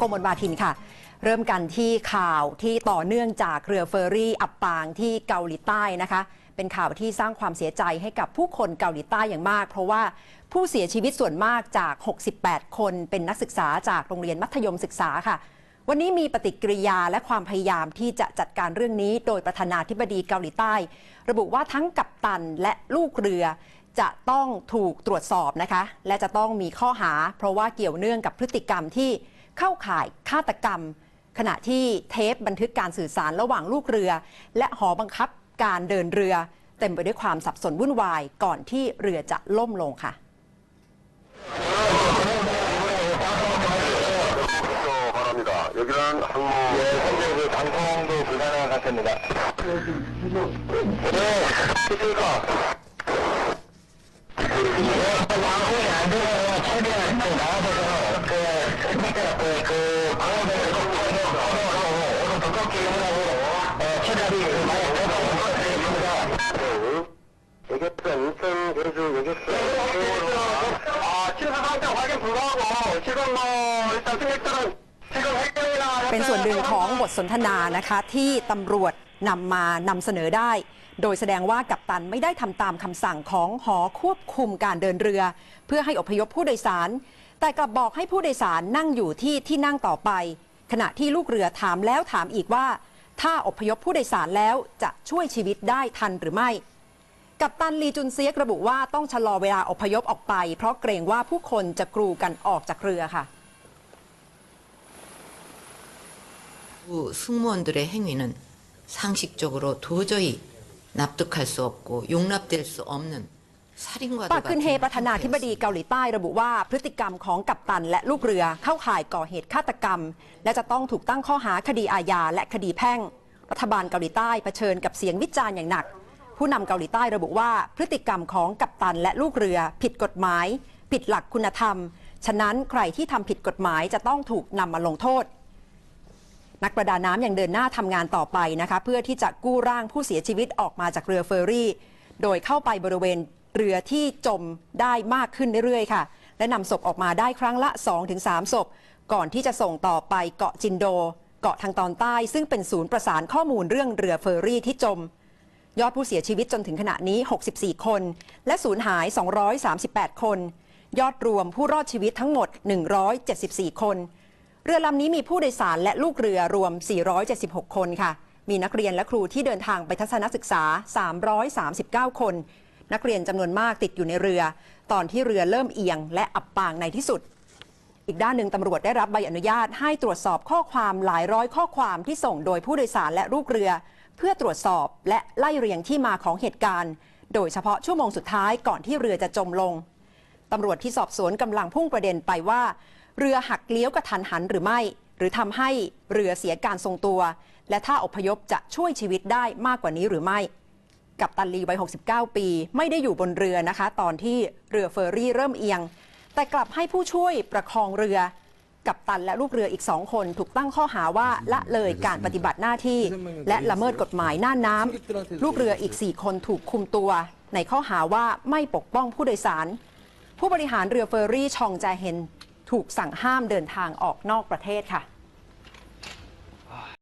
กมลบาทินค่ะ เริ่มกันที่ข่าวที่ต่อเนื่องจากเรือเฟอร์รี่อับปางที่เกาหลีใต้นะคะ เป็นข่าวที่สร้างความเสียใจให้กับผู้คนเกาหลีใต้อย่างมาก เพราะว่าผู้เสียชีวิตส่วนมากจาก 68 คนเป็นนักศึกษาจากโรงเรียนมัธยมศึกษาค่ะ วันนี้มีปฏิกิริยาและความพยายามที่จะจัดการเรื่องนี้ โดยประธานาธิบดีเกาหลีใต้ ระบุว่าทั้งกัปตันและลูกเรือจะต้องถูกตรวจสอบนะคะ และจะต้องมีข้อหา เพราะว่าเกี่ยวเนื่องกับพฤติกรรมที่ เข้าข่ายฆาตกรรม ขณะที่เทปบันทึกการสื่อสารระหว่างลูกเรือ และหอบังคับการเดินเรือ เต็มไปด้วยความสับสนวุ่นวายก่อนที่เรือจะล่มลงค่ะ เป็นส่วนหนึ่งของบทสนทนานะคะที่ตำรวจนำมานำเสนอได้ โดยแสดงว่ากัปตันไม่ได้ทำตามคำสั่งของหอควบคุมการเดินเรือ เพื่อให้อพยพผู้โดยสาร แต่กลับบอกให้ผู้โดยสารนั่งอยู่ที่ที่นั่งต่อไป ขณะที่ลูกเรือถามแล้วถามอีกว่า ถ้าอพยพผู้โดยสารแล้วจะช่วยชีวิตได้ทันหรือไม่ กัปตันลีจุนเซียกระบุว่าต้องชะลอเวลาอพยพออกไป เพราะเกรงว่าผู้คนจะกรูกันออกจากเรือค่ะ 그 승무원들의 행위는 상식적으로 도저히 납득할 수 없고 용납될 수 없는 살인과도 ปักกึนเฮประธานาธิบดีเกาหลีใต้ระบุว่าพฤติกรรมของกัปตันและลูกเรือเข้าข่ายก่อเหตุฆาตกรรม และจะต้องถูกตั้งข้อหาคดีอาญาและคดีแพ่ง รัฐบาลเกาหลีใต้เผชิญกับเสียงวิจารณ์อย่างหนัก ผู้นำเกาหลีใต้ระบุว่าพฤติกรรมของกัปตันและลูกเรือ ผิดกฎหมาย ผิดหลักคุณธรรม ฉะนั้นใครที่ทำผิดกฎหมายจะต้องถูกนำมาลงโทษนักประดาน้ำยังเดินหน้าทำงานต่อไปนะคะ เพื่อที่จะกู้ร่างผู้เสียชีวิตออกมาจากเรือเฟอร์รี่ โดยเข้าไปบริเวณ เรือที่จมได้มากขึ้นเรื่อยๆค่ะ และนำศพออกมาได้ครั้งละ 2-3 ศพ ก่อนที่จะส่งต่อไปเกาะจินโด เกาะทางตอนใต้ ซึ่งเป็นศูนย์ประสานข้อมูลเรื่องเรือเฟอร์รี่ที่จม ยอดผู้เสียชีวิตจนถึงขณะนี้ 64 คน และสูญหาย 238 คน ยอดรวมผู้รอดชีวิตทั้งหมด 174 คน เรือลำนี้มีผู้โดยสารและลูกเรือรวม 476 คนค่ะมีนักเรียนและครูที่เดินทางไปทัศนศึกษา 339 คน นักเรียนจำนวนมากติดอยู่ในเรือ ตอนที่เรือเริ่มเอียง และอับปางในที่สุด อีกด้านหนึ่งตำรวจได้รับใบอนุญาตให้ตรวจสอบข้อความหลายร้อยข้อความที่ส่งโดยผู้โดยสารและลูกเรือ เพื่อตรวจสอบและไล่เรียงที่มาของเหตุการณ์ โดยเฉพาะชั่วโมงสุดท้ายก่อนที่เรือจะจมลงตำรวจที่สอบสวนกำลังพุ่งประเด็นไปว่า เรือหักเลี้ยวกระทันหันหรือไม่ หรือทำให้เรือเสียการทรงตัว และถ้าอพยพจะช่วยชีวิตได้มากกว่านี้หรือไม่ กับตันลีวัย 69 ปี ไม่ได้อยู่บนเรือนะคะ ตอนที่เรือเฟอร์รี่เริ่มเอียง แต่กลับให้ผู้ช่วยประคองเรือ กับตันและลูกเรืออีกสองคน ถูกตั้งข้อหาว่าละเลยการปฏิบัติหน้าที่ และละเมิดกฎหมายน่านน้ำลูกเรืออีก 4 คนถูกคุมตัว ในข้อหาว่าไม่ปกป้องผู้โดยสาร ผู้บริหารเรือเฟอร์รี่ชองแจเฮนถูกสั่งห้ามเดินทางออกนอกประเทศค่ะ